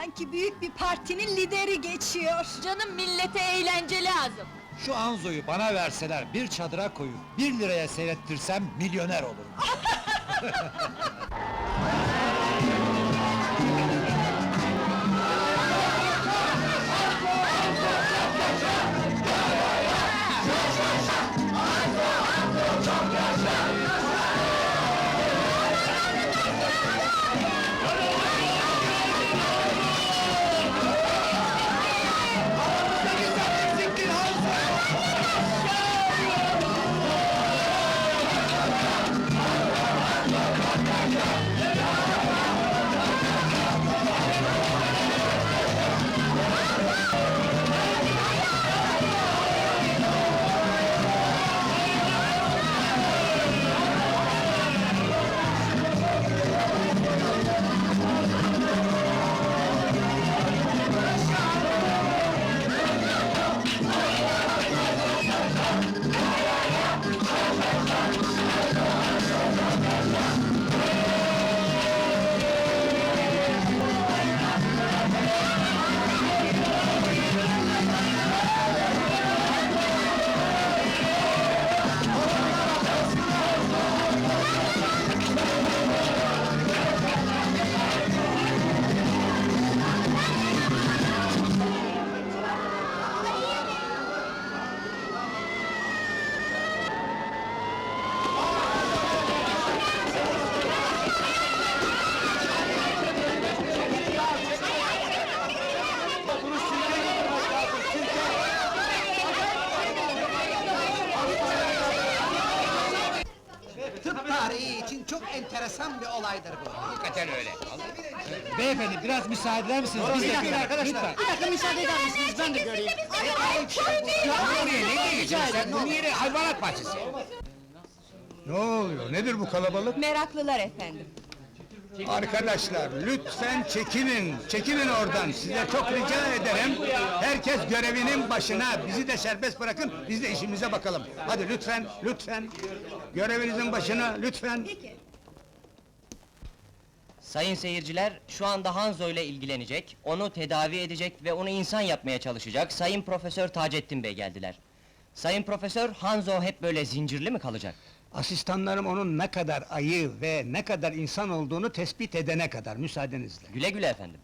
Sanki büyük bir partinin lideri geçiyor. Canım millete eğlence lazım. Şu Anzo'yu bana verseler bir çadıra koyup bir liraya seyrettirsem milyoner olurum. tarihi için çok enteresan bir olaydır bu. Hakikaten öyle. Beyefendi biraz müsaade eder misiniz? Biz de Bir dakika görelim, arkadaşlar, lütfen. bir dakika müsaade eder misiniz? Ben de göreyim. Buraya ne diyeceksin sen? Bu yeri hayvanat bahçesi. Ne oluyor? Nedir bu kalabalık? Meraklılar efendim. Arkadaşlar lütfen çekinin, çekinin oradan. Size çok rica ederim. Herkes görevinin başına. Bizi de serbest bırakın. Biz de işimize bakalım. Hadi lütfen, lütfen. Görevinizin başına lütfen. Sayın seyirciler, şu anda Hanzo ile ilgilenecek, onu tedavi edecek ve onu insan yapmaya çalışacak Sayın Profesör Taceddin Bey geldiler. Sayın Profesör, Hanzo hep böyle zincirli mi kalacak? Asistanlarım onun ne kadar ayı ve ne kadar insan olduğunu tespit edene kadar müsaadenizle. Güle güle efendim.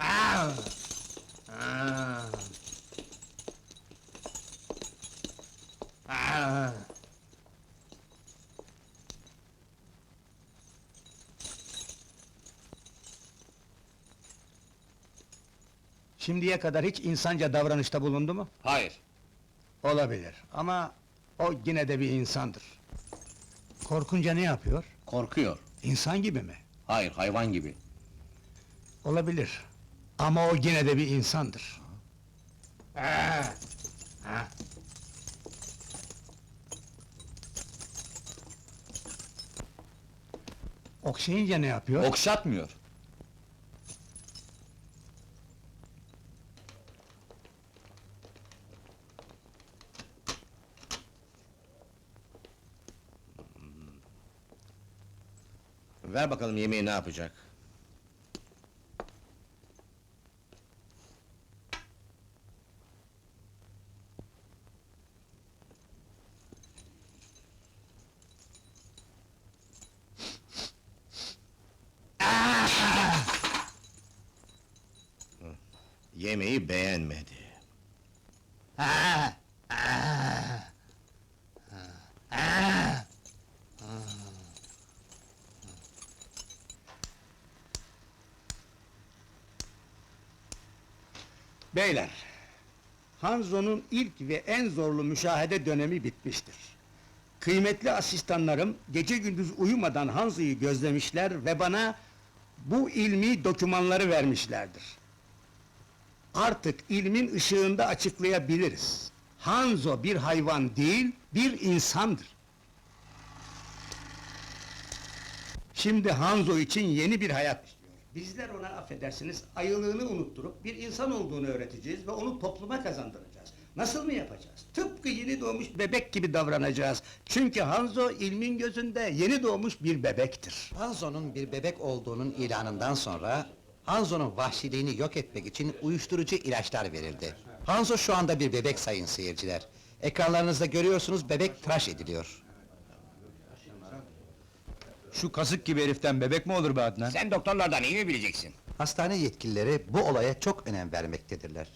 Aa! Şimdiye kadar hiç insanca davranışta bulundu mu? Hayır. Olabilir ama o yine de bir insandır. Korkunca ne yapıyor? Korkuyor. İnsan gibi mi? Hayır, hayvan gibi. Olabilir. Ama o yine de bir insandır. Aa! Ha? Okşayınca ne yapıyor? Okşatmıyor. Ver bakalım yemeği ne yapacak? Yemeği beğenmedi. Aa! Beyler, Hanzo'nun ilk ve en zorlu müşahede dönemi bitmiştir. Kıymetli asistanlarım gece gündüz uyumadan Hanzo'yu gözlemişler ve bana bu ilmi dokümanları vermişlerdir. Artık ilmin ışığında açıklayabiliriz. Hanzo bir hayvan değil, bir insandır. Şimdi Hanzo için yeni bir hayat. Bizler ona affedersiniz ayılığını unutturup bir insan olduğunu öğreteceğiz ve onu topluma kazandıracağız. Nasıl mı yapacağız? Tıpkı yeni doğmuş bebek gibi davranacağız. Çünkü Hanzo ilmin gözünde yeni doğmuş bir bebektir. Hanzo'nun bir bebek olduğunun ilanından sonra... ...Hanzo'nun vahşiliğini yok etmek için uyuşturucu ilaçlar verildi. Hanzo şu anda bir bebek sayın seyirciler. Ekranlarınızda görüyorsunuz bebek tıraş ediliyor. Şu kasık gibi heriften bebek mi olur be Adnan? Sen doktorlardan iyi mi bileceksin? Hastane yetkilileri bu olaya çok önem vermektedirler.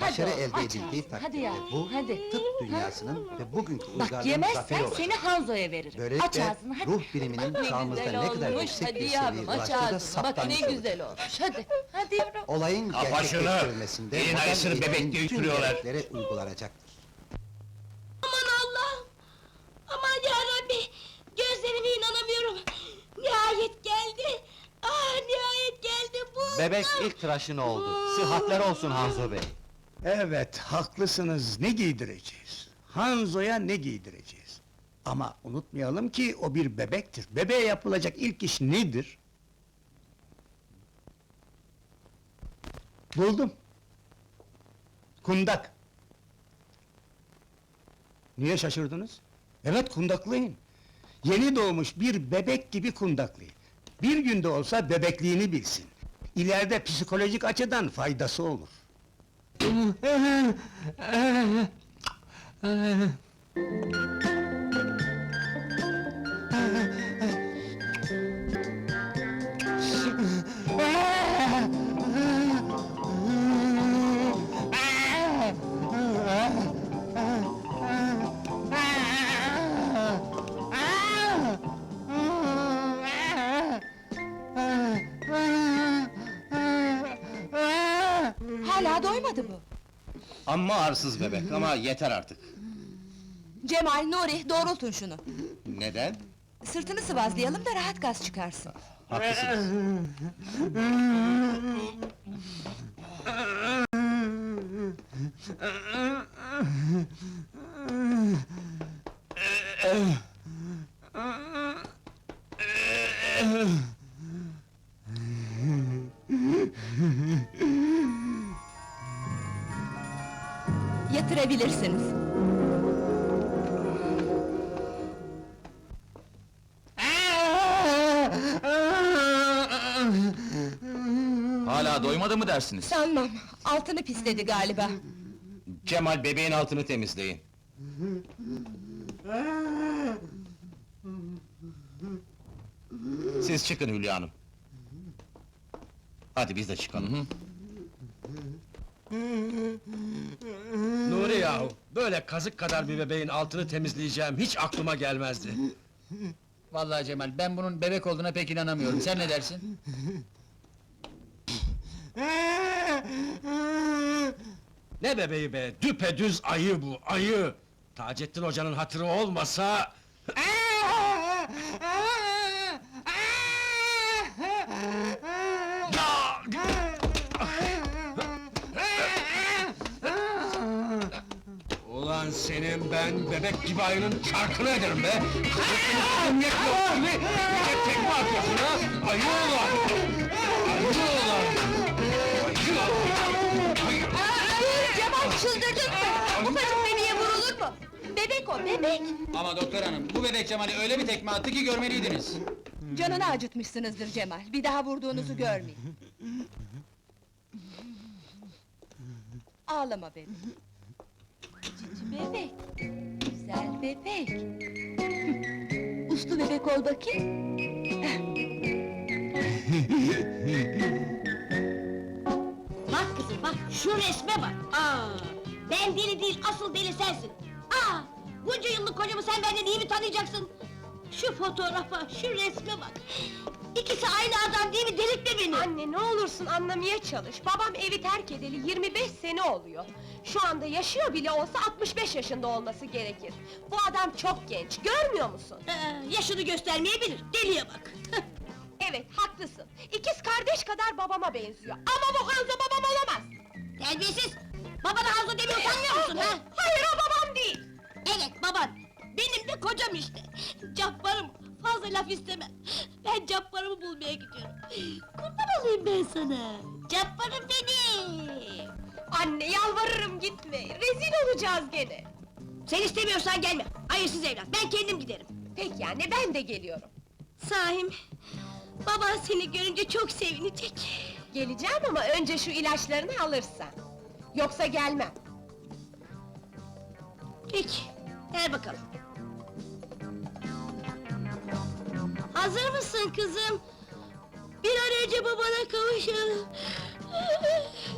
Başarı oğlum, elde aç edildiği ağzını, takdirde hadi yavrum, bu hadi. tıp dünyasının ve bugünkü Bak uygarlığın zafer yemezsen olacak. seni Hanzo'ya veririm. Böylelikle aç ağzını hadi. ruh biliminin çağımızda güzel ne kadar olmuş, yüksek hadi bir seviyeye aç ulaştığı da bak saptanmış olur. güzel olmuş, hadi, hadi yavrum. Olayın Kapa şunu! gerçekleştirilmesinde Elin modern ayısını eğitimin bebekle uygulanacaktır. Bebek ilk tıraşın oldu. Sıhhatler olsun Hanzo Bey. Evet, haklısınız. Ne giydireceğiz? Hanzo'ya ne giydireceğiz? Ama unutmayalım ki o bir bebektir. Bebeğe yapılacak ilk iş nedir? Buldum. Kundak. Niye şaşırdınız? Evet, kundaklayın. Yeni doğmuş bir bebek gibi kundaklayın. Bir günde olsa bebekliğini bilsin. İleride psikolojik açıdan faydası olur. Hala doymadı bu. Amma arsız bebek ama yeter artık. Cemal, Nuri, doğrultun şunu. Neden? Sırtını sıvazlayalım da rahat gaz çıkarsın. Haklısınız. Yatırabilirsiniz. Hala doymadı mı dersiniz? Sanmam, altını pisledi galiba. Cemal bebeğin altını temizleyin. Siz çıkın Hülya Hanım. Hadi biz de çıkalım. Nuri yahu, böyle kazık kadar bir bebeğin altını temizleyeceğim hiç aklıma gelmezdi. Vallahi Cemal, ben bunun bebek olduğuna pek inanamıyorum. Sen ne dersin? Ne bebeği be, düpedüz ayı bu, ayı! Taceddin hocanın hatırı olmasa... Ulan senin ben bebek gibi ayının çarkını ederim be! Kızım yetmiyor gibi! Bir de tekme atıyorsun ha! Ayı ulan! Ayı ulan! Ayı ulan! Cemal çıldırdın mı? Ufacık bebeğe vurulur mu? Bebek o, bebek! Ama doktor hanım, bu bebek Cemal'i öyle bir tekme attı ki görmeliydiniz. Canını acıtmışsınızdır Cemal, bir daha vurduğunuzu görmeyin. Ağlama bebek. Bebek, güzel bebek. Uslu bebek ol bakayım. Bak kızım bak, şu resme bak! Aa, ben deli değil, asıl deli sensin! Aa, bunca yıllık kocamı sen benden iyi mi tanıyacaksın? Şu fotoğrafa, şu resme bak! İkisi aynı adam değil mi? Delirtme beni! Anne ne olursun anlamaya çalış. Babam evi terk edeli 25 sene oluyor. Şu anda yaşıyor bile olsa 65 yaşında olması gerekir. Bu adam çok genç, görmüyor musun? Ee, yaşını göstermeyebilir, deliye bak! Evet, haklısın. İkiz kardeş kadar babama benziyor. Ama bu Hanzo babam olamaz. Terbiyesiz! Babana Hanzo demiyor utanmıyor musun ha? Hayır, o babam değil. Evet baban! Benim de kocam işte! Cabbarım, fazla laf istemem! Ben gidiyorum! Kurban olayım ben sana! Cabbarım benim! Anne yalvarırım gitme. Rezil olacağız gene. Sen istemiyorsan gelme. Hayırsız evlat, ben kendim giderim. Peki anne, ben de geliyorum. Sahim, baban seni görünce çok sevinecek. Geleceğim ama önce şu ilaçlarını alırsan. Yoksa gelmem. Peki, ver bakalım. Hazır mısın kızım? Bir an önce babana kavuşalım.